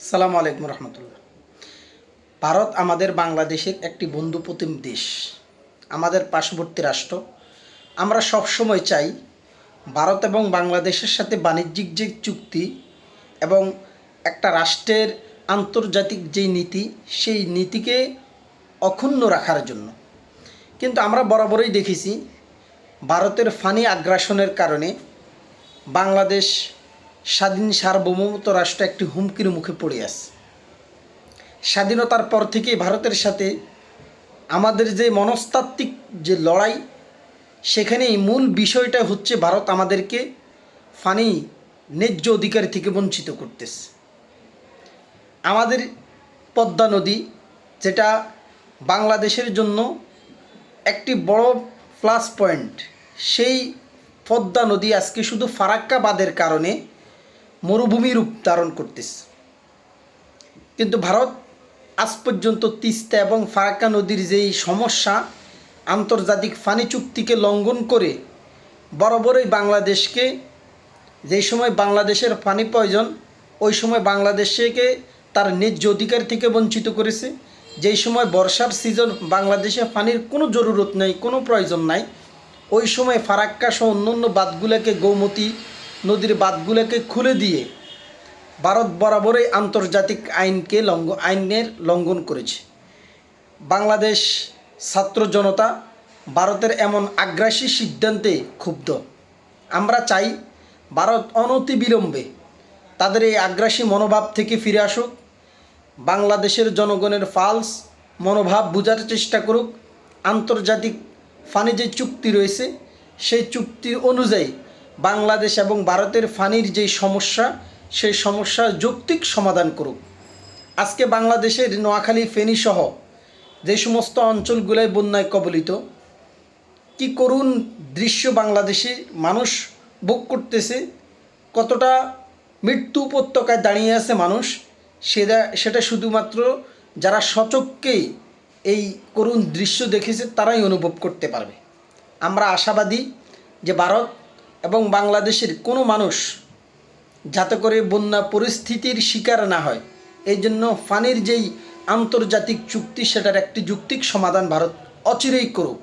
সালামু আলাইকুম রহমতুল্লাহ। ভারত আমাদের বাংলাদেশের একটি বন্ধুপ্রতিম দেশ। আমাদের পার্শ্ববর্তী রাষ্ট্র। আমরা সবসময় চাই ভারত এবং বাংলাদেশের সাথে বাণিজ্যিক যে চুক্তি এবং একটা রাষ্ট্রের আন্তর্জাতিক যে নীতি, সেই নীতিকে অক্ষুণ্ণ রাখার জন্য। কিন্তু আমরা বরাবরই দেখেছি, ভারতের ফানি আগ্রাসনের কারণে বাংলাদেশ স্বাধীন সার্বভৌমত্ব রাষ্ট্র একটি হুমকির মুখে পড়ে আছে। স্বাধীনতার পর থেকেই ভারতের সাথে আমাদের যে মনস্তাত্ত্বিক যে লড়াই, সেখানেই মূল বিষয়টা হচ্ছে ভারত আমাদেরকে ফানি ন্যায্য অধিকার থেকে বঞ্চিত করতেছে। আমাদের পদ্মা নদী, যেটা বাংলাদেশের জন্য একটি বড় প্লাস পয়েন্ট সেই পদ্মা নদী আজকে শুধু ফারাক্কা বাঁধের কারণে মরুভূমি রূপ ধারণ করতেছে। কিন্তু ভারত আজ পর্যন্ত তিস্তা এবং ফারাক্কা নদীর যেই সমস্যা, আন্তর্জাতিক ফানি চুক্তিকে লঙ্ঘন করে বরাবরই বাংলাদেশকে যেই সময় বাংলাদেশের পানি প্রয়োজন ওই সময় বাংলাদেশকে তার ন্যায্য অধিকার থেকে বঞ্চিত করেছে। যেই সময় বর্ষার সিজন বাংলাদেশে পানির কোনো জরুরত নেই, কোনো প্রয়োজন নাই, ওই সময় ফারাক্কা সহ অন্য অন্য বাঁধগুলোকে গৌমতী নদীর বাঁধগুলোকে খুলে দিয়ে ভারত বরাবরই আন্তর্জাতিক আইনকে লঙ্ঘ আইনের লঙ্ঘন করেছে। বাংলাদেশ ছাত্র জনতা ভারতের এমন আগ্রাসী সিদ্ধান্তে ক্ষুব্ধ। আমরা চাই ভারত অনতি অনতিবিলম্বে তাদের এই আগ্রাসী মনোভাব থেকে ফিরে আসুক। বাংলাদেশের জনগণের ফালস মনোভাব বোঝার চেষ্টা করুক। আন্তর্জাতিক ফানি যে চুক্তি রয়েছে। সেই চুক্তির অনুযায়ী বাংলাদেশ এবং ভারতের ফানির যে সমস্যা, সেই সমস্যার যৌক্তিক সমাধান করুক। আজকে বাংলাদেশের নোয়াখালী ফেনী সহ যে সমস্ত অঞ্চলগুলোয় বন্যায় কবলিত, কি করুণ দৃশ্য বাংলাদেশে মানুষ ভোগ করতেছে, কতটা মৃত্যু উপত্যকায় দাঁড়িয়ে আছে মানুষ, সেটা সেটা শুধুমাত্র যারা সচককেই এই করুণ দৃশ্য দেখেছে, তারাই অনুভব করতে পারবে। আমরা আশাবাদী যে ভারত এবং বাংলাদেশের কোনো মানুষ যাতে করে বন্যা পরিস্থিতির শিকার না হয়। এই জন্য ফানির যেই আন্তর্জাতিক চুক্তি, সেটার একটি যুক্তিক সমাধান ভারত অচিরেই করুক।